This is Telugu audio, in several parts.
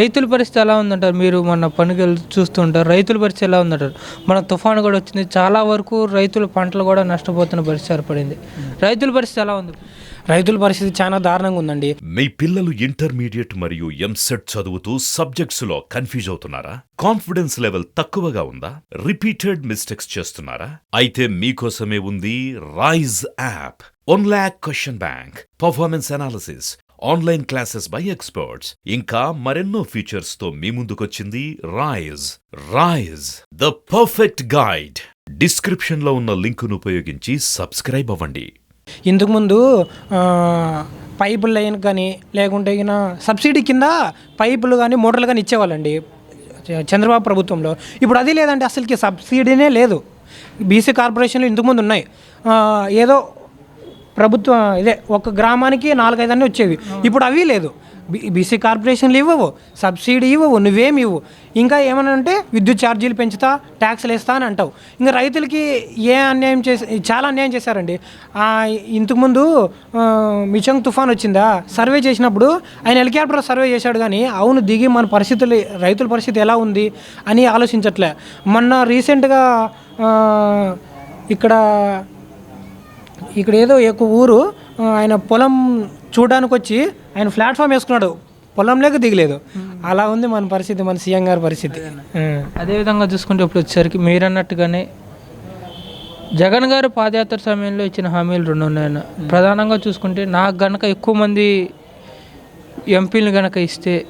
రైతుల పరిస్థితి ఎలా ఉందంటారు? మీరు మొన్న పనికి చూస్తుంటారు రైతుల పరిస్థితి ఎలా ఉందంటారు? మన తుఫాను కూడా వచ్చింది చాలా వరకు రైతుల పంటలు కూడా నష్టపోతున్న పరిస్థితి ఏర్పడింది. రైతుల పరిస్థితి ఎలా ఉంది? రైతుల పరిస్థితి చాలా దారుణంగా ఉందండి. మీ పిల్లలు ఇంటర్మీడియట్ మరియు ఎంసెట్ చదువుతూ సబ్జెక్ట్స్లో కన్ఫ్యూజ్ అవుతున్నారా? కాన్ఫిడెన్స్ లెవెల్ తక్కువగా ఉందా? రిపీటెడ్ మిస్టేక్స్ చేస్తున్నారా? అయితే మీకోసమే ఉంది Rise app one lakh question bank performance analysis online classes by experts ఇంకా మరెన్నో ఫీచర్స్తో మీ ముందుకొచ్చింది Rise Rise the perfect guide డిస్క్రిప్షన్లో ఉన్న లింకును ఉపయోగించి సబ్స్క్రైబ్ అవ్వండి. ఇంతకుముందు పైపు పైపులు లైన్ కానీ లేకుంటే సబ్సిడీ కింద పైపులు కానీ మోటార్లు కానీ ఇచ్చేవాళ్ళండి. చంద్రబాబు ప్రభుత్వంలో. ఇప్పుడు అది లేదండి అసలుకి సబ్సిడీనే లేదు. బీసీ కార్పొరేషన్లు ఇంతకుముందు ఉన్నాయి. ఏదో ప్రభుత్వం ఇదే ఒక గ్రామానికి నాలుగైదు అన్నీ వచ్చేవి. ఇప్పుడు అవి లేదు. బీ బీసీ కార్పొరేషన్లు ఇవ్వవు సబ్సిడీ ఇవ్వవు నువ్వేమి ఇవ్వు. ఇంకా ఏమన్నా అంటే విద్యుత్ ఛార్జీలు పెంచుతా ట్యాక్స్లు వేస్తా అని అంటావు. ఇంకా రైతులకి ఏ అన్యాయం చేసి చాలా అన్యాయం చేశారండి. ఇంతకుముందు మిచంగ్ తుఫాన్ వచ్చిందా? సర్వే చేసినప్పుడు ఆయన హెలికాప్టర్ సర్వే చేశాడు కానీ అవును దిగి మన పరిస్థితులు రైతుల పరిస్థితి ఎలా ఉంది అని ఆలోచించట్లే. మొన్న రీసెంట్గా ఇక్కడ ఇక్కడ ఏదో ఒక ఊరు ఆయన పొలం చూడడానికి వచ్చి ఆయన ప్లాట్ఫామ్ వేసుకున్నాడు. పొలంలోకి దిగలేదు. అలా ఉంది మన పరిస్థితి మన సీఎం గారి పరిస్థితి. అదేవిధంగా చూసుకుంటే ఇప్పుడు వచ్చేసరికి మీరు అన్నట్టుగానే జగన్ గారు పాదయాత్ర సమయంలో ఇచ్చిన హామీలు రెండు ఉన్నాయన్న ప్రధానంగా చూసుకుంటే నాకు గనక ఎక్కువ మంది ఎంపీలు గనక ఇస్తే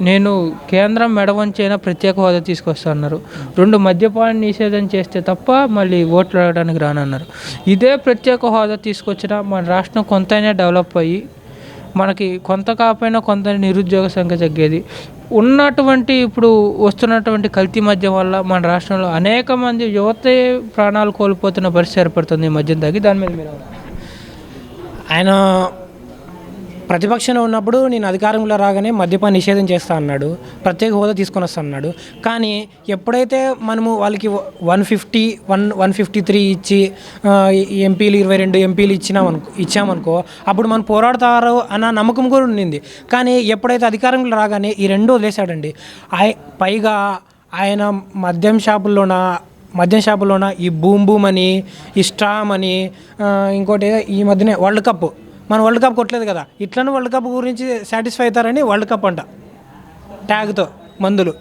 నేను కేంద్రం మెడవంచైనా ప్రత్యేక హోదా తీసుకొస్తాన్నారు రెండు మద్యపాన నిషేధం చేస్తే తప్ప మళ్ళీ ఓట్లు అడగడానికి రానన్నారు. ఇదే ప్రత్యేక హోదా తీసుకొచ్చినా మన రాష్ట్రం కొంతైనా డెవలప్ అయ్యి మనకి కొంత కాకపోయినా కొంత నిరుద్యోగ సంఖ్య తగ్గేది. ఉన్నటువంటి ఇప్పుడు వస్తున్నటువంటి కల్తీ మద్యం వల్ల మన రాష్ట్రంలో అనేక మంది యువత ప్రాణాలు కోల్పోతున్న పరిస్థితి ఏర్పడుతుంది ఈ మద్యం తగ్గి దాని మీద మీరు ఆయన ప్రతిపక్షంలో ఉన్నప్పుడు నేను అధికారంలో రాగానే మద్యపాన్ని నిషేధం చేస్తా అన్నాడు ప్రత్యేక హోదా తీసుకొని వస్తా అన్నాడు. కానీ ఎప్పుడైతే మనము వాళ్ళకి one fifty one one fifty three ఇచ్చి ఎంపీలు ఇరవై రెండు ఎంపీలు ఇచ్చినామనుకో ఇచ్చామనుకో అప్పుడు మనం పోరాడతారు అన్న నమ్మకం కూడా ఉండింది. కానీ ఎప్పుడైతే అధికారంలో రాగానే ఈ రెండు వదిలేశాడండి ఆయ పైగా ఆయన మద్యం షాపుల్లోన మద్యం షాపులోన ఈ బూమ్ బూమ్ అని ఈ స్ట్రామ్ అని ఇంకోటి ఈ మధ్యనే వరల్డ్ కప్ మన వరల్డ్ కప్ కొట్టలేదు కదా. ఇట్లనే వరల్డ్ కప్ గురించి సాటిస్ఫై అవుతారని వరల్డ్ కప్ అంట. ట్యాగ్తో మందులు.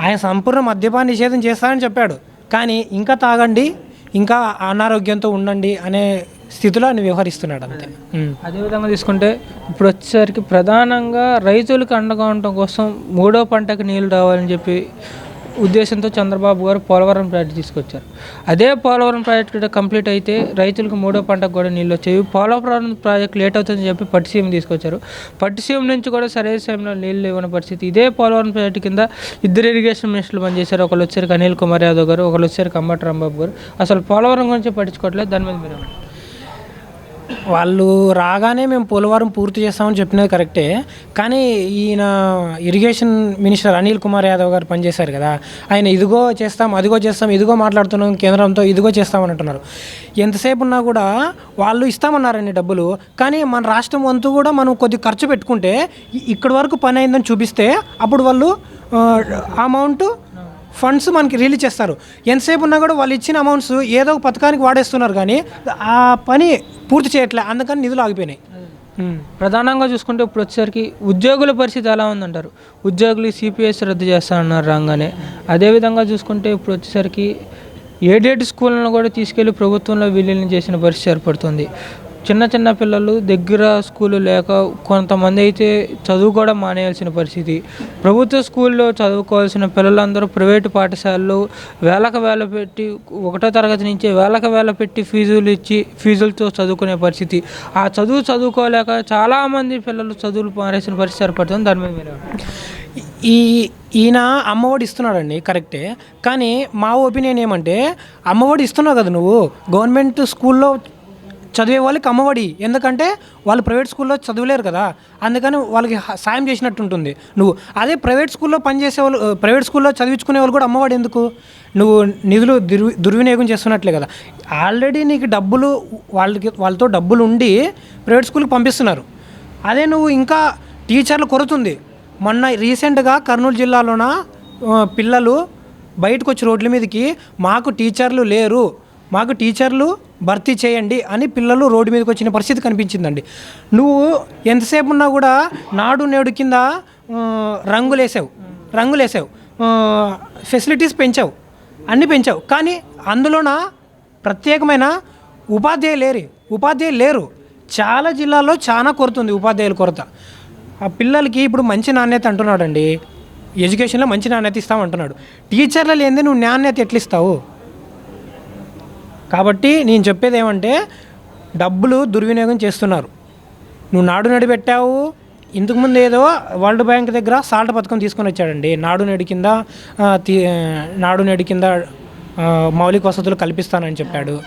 ఆయన సంపూర్ణ మద్యపాన నిషేధం చేస్తానని చెప్పాడు. కానీ ఇంకా తాగండి ఇంకా అనారోగ్యంతో ఉండండి అనే స్థితిలో ఆయన వ్యవహరిస్తున్నాడు అంతే. అదేవిధంగా తీసుకుంటే ఇప్పుడు వచ్చేసరికి ప్రధానంగా రైతులకు అండగా ఉండటం కోసం మూడో పంటకు నీళ్ళు రావాలని చెప్పి ఉద్దేశంతో చంద్రబాబు గారు పోలవరం ప్రాజెక్ట్ తీసుకొచ్చారు. అదే పోలవరం ప్రాజెక్ట్ కూడా కంప్లీట్ అయితే రైతులకు మూడో పంటకు కూడా నీళ్ళు వచ్చేవి. పోలవరం ప్రాజెక్ట్ లేట్ అవుతుందని చెప్పి పట్టిసీమ తీసుకొచ్చారు. పట్టిసీమ నుంచి కూడా సరైన సమయంలో నీళ్ళు ఇవ్వని పరిస్థితి. ఇదే పోలవరం ప్రాజెక్ట్ కింద ఇద్దరు ఇరిగేషన్ మినిస్టర్లు పనిచేశారు. ఒకళ్ళు వచ్చారు అనిల్ కుమార్ యాదవ్ గారు ఒకళ్ళు వచ్చారు కమ్మటి రాంబాబు గారు. అసలు పోలవరం గురించి పట్టించుకోవట్లేదు. దాని మీద మీరు వాళ్ళు రాగానే మేము పోలవరం పూర్తి చేస్తామని చెప్పినది కరెక్టే. కానీ ఈయన ఇరిగేషన్ మినిస్టర్ అనిల్ కుమార్ యాదవ్ గారు పనిచేశారు కదా. ఆయన ఇదిగో చేస్తాం అదిగో చేస్తాం ఇదిగో మాట్లాడుతున్నాం కేంద్రంతో ఇదిగో చేస్తామని అంటున్నారు. ఎంతసేపు ఉన్నా కూడా వాళ్ళు ఇస్తామన్నారండి డబ్బులు. కానీ మన రాష్ట్రం వంతు కూడా మనం కొద్ది ఖర్చు పెట్టుకుంటే ఇక్కడి వరకు పని అయిందని చూపిస్తే అప్పుడు వాళ్ళు అమౌంట్ ఫండ్స్ మనకి రిలీజ్ చేస్తారు. ఎంతసేపు ఉన్నా కూడా వాళ్ళు ఇచ్చిన అమౌంట్స్ ఏదో ఒక పథకానికి వాడేస్తున్నారు కానీ ఆ పని పూర్తి చేయట్లే అందుకని నిధులు ఆగిపోయినాయి. ప్రధానంగా చూసుకుంటే ఇప్పుడు వచ్చేసరికి ఉద్యోగుల పరిస్థితి ఎలా ఉందంటారు? ఉద్యోగులు సిపిఎస్ రద్దు చేస్తానన్నారు రాగానే. అదేవిధంగా చూసుకుంటే ఇప్పుడు వచ్చేసరికి ఏడేటి స్కూళ్ళను కూడా తీసుకెళ్ళి ప్రభుత్వంలో విలీనం చేసిన పరిస్థితి ఏర్పడుతుంది. చిన్న చిన్న పిల్లలు దగ్గర స్కూలు లేక కొంతమంది అయితే చదువు కూడా మానేయాల్సిన పరిస్థితి. ప్రభుత్వ స్కూల్లో చదువుకోవాల్సిన పిల్లలందరూ ప్రైవేటు పాఠశాలలు వేలకు వేల పెట్టి ఒకటో తరగతి నుంచి వేలకు వేల పెట్టి ఫీజులు ఇచ్చి ఫీజులతో చదువుకునే పరిస్థితి. ఆ చదువు చదువుకోలేక చాలామంది పిల్లలు చదువులు మానేసిన పరిస్థితి ఏర్పడుతుంది. దాని మీద మీరు ఈ ఈయన అమ్మఒడి ఇస్తున్నాడండి కరెక్టే. కానీ మా ఒపీనియన్ ఏమంటే అమ్మఒడి ఇస్తున్నావు కదా నువ్వు గవర్నమెంట్ స్కూల్లో చదివే వాళ్ళకి అమ్మఒడి. ఎందుకంటే వాళ్ళు ప్రైవేట్ స్కూల్లో చదవలేరు కదా. అందుకని వాళ్ళకి సాయం చేసినట్టు ఉంటుంది నువ్వు అదే ప్రైవేట్ స్కూల్లో పనిచేసే వాళ్ళు ప్రైవేట్ స్కూల్లో చదివించుకునే వాళ్ళు కూడా అమ్మఒడి ఎందుకు? నువ్వు నిధులు దుర్వి దుర్వినియోగం చేస్తున్నట్లే కదా. ఆల్రెడీ నీకు డబ్బులు వాళ్ళకి వాళ్ళతో డబ్బులు ఉండి ప్రైవేట్ స్కూల్కి పంపిస్తున్నారు. అదే నువ్వు ఇంకా టీచర్లు కొరతుంది. మొన్న రీసెంట్గా కర్నూలు జిల్లాలోన పిల్లలు బయటకు వచ్చి రోడ్ల మీదకి మాకు టీచర్లు లేరు. మాకు టీచర్లు భర్తీ చేయండి అని పిల్లలు రోడ్డు మీదకి వచ్చిన పరిస్థితి కనిపించిందండి. నువ్వు ఎంతసేపు ఉన్నా కూడా నాడు నేడు కింద రంగులేసావు. రంగులేసావు. ఫెసిలిటీస్ పెంచావు. అన్నీ పెంచావు. కానీ అందులోన ప్రత్యేకమైన ఉపాధ్యాయులు లేరు. ఉపాధ్యాయులు లేరు. చాలా జిల్లాల్లో చాలా కొరత ఉంది ఉపాధ్యాయుల కొరత. ఆ పిల్లలకి ఇప్పుడు మంచి నాణ్యత అంటున్నాడండి. ఎడ్యుకేషన్లో మంచి నాణ్యత ఇస్తామంటున్నాడు. టీచర్లు లేనిదే నువ్వు నాణ్యత ఎట్లా ఇస్తావు కాబట్టి నేను చెప్పేది ఏమంటే డబ్బులు దుర్వినియోగం చేస్తున్నారు. నువ్వు నాడు నడి పెట్టావు ఇంతకుముందు ఏదో వరల్డ్ బ్యాంక్ దగ్గర సాల్ట్ పథకం తీసుకొని వచ్చాడండి. నాడు నేడు కింద తీ- నాడు నేడు కింద మౌలిక వసతులు కల్పిస్తానని చెప్పాడు.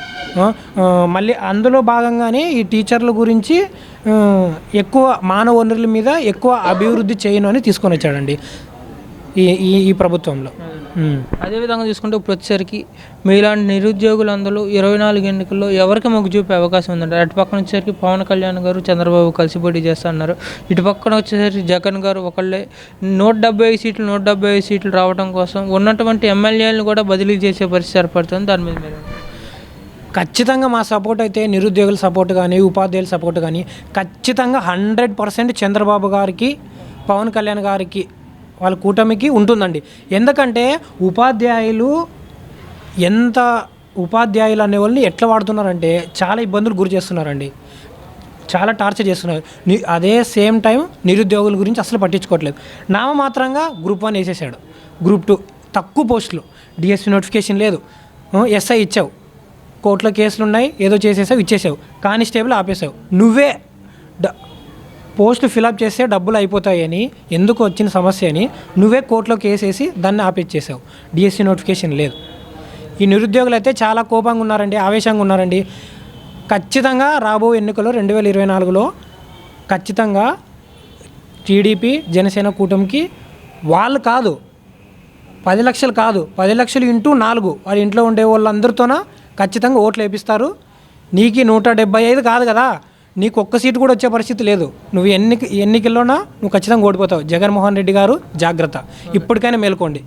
మళ్ళీ అందులో భాగంగానే ఈ టీచర్ల గురించి ఎక్కువ మానవ వనరుల మీద ఎక్కువ అభివృద్ధి చేయను అని తీసుకొని వచ్చాడండి. ఈ ఈ ఈ ప్రభుత్వంలో. అదేవిధంగా చూసుకుంటే ఇప్పుడు వచ్చేసరికి మీలాంటి నిరుద్యోగులందరూ ఇరవై నాలుగు ఎన్నికల్లో ఎవరికి మొగ్గు చూపే అవకాశం ఉందండి అటు పక్కన వచ్చేసరికి పవన్ కళ్యాణ్ గారు చంద్రబాబు కలిసి పోటీ చేస్తున్నారు. ఇటు పక్కన వచ్చేసరికి జగన్ గారు ఒకళ్ళే నూట డెబ్బై ఐదు సీట్లు నూట డెబ్బై ఐదు సీట్లు రావడం కోసం ఉన్నటువంటి ఎమ్మెల్యేలను కూడా బదిలీ చేసే పరిస్థితి ఏర్పడుతుంది. దాని మీద మీరు ఖచ్చితంగా మా సపోర్ట్ అయితే నిరుద్యోగుల సపోర్ట్ కానీ ఉపాధ్యాయుల సపోర్ట్ కానీ ఖచ్చితంగా హండ్రెడ్ పర్సెంట్ చంద్రబాబు గారికి పవన్ కళ్యాణ్ గారికి వాళ్ళ కూటమికి ఉంటుందండి. ఎందుకంటే ఉపాధ్యాయులు ఎంత ఉపాధ్యాయులు అనే వాళ్ళని ఎట్లా వాడుతున్నారంటే చాలా ఇబ్బందులు గురి చేస్తున్నారండి. చాలా టార్చర్ చేస్తున్నారు. అదే సేమ్ టైం నిరుద్యోగుల గురించి అసలు పట్టించుకోవట్లేదు. నామమాత్రంగా గ్రూప్ వన్ వేసేసాడు గ్రూప్ టూ తక్కువ పోస్టులు. డిఎస్పీ నోటిఫికేషన్ లేదు. ఎస్ఐ ఇచ్చావు. కోర్టులో కేసులు ఉన్నాయి ఏదో చేసేసావు ఇచ్చేసావు. కానిస్టేబుల్ ఆపేసావు. నువ్వే డ పోస్టులు ఫిలప్ చేస్తే డబ్బులు అయిపోతాయని ఎందుకు వచ్చిన సమస్య అని నువ్వే కోర్టులో కేసేసి దాన్ని ఆపిచ్చేసావు. డిఎస్సీ నోటిఫికేషన్ లేదు. ఈ నిరుద్యోగులు అయితే చాలా కోపంగా ఉన్నారండి ఆవేశంగా ఉన్నారండి. ఖచ్చితంగా రాబో ఎన్నికలు రెండు వేల ఇరవై నాలుగులో ఖచ్చితంగా టీడీపీ జనసేన కూటమికి వాళ్ళు కాదు పది లక్షలు కాదు పది లక్షలు ఇంటూ నాలుగు వాళ్ళ ఇంట్లో ఉండే వాళ్ళందరితోన ఖచ్చితంగా ఓట్లు వేపిస్తారు. నీకు నూట డెబ్బై ఐదు కాదు కదా. నీకు ఒక్క సీటు కూడా వచ్చే పరిస్థితి లేదు. నువ్వు ఎన్నిక ఎన్నికల్లోనా నువ్వు ఖచ్చితంగా ఓడిపోతావు. జగన్మోహన్ రెడ్డి గారు జాగ్రత్త. ఇప్పటికైనా మేల్కోండి.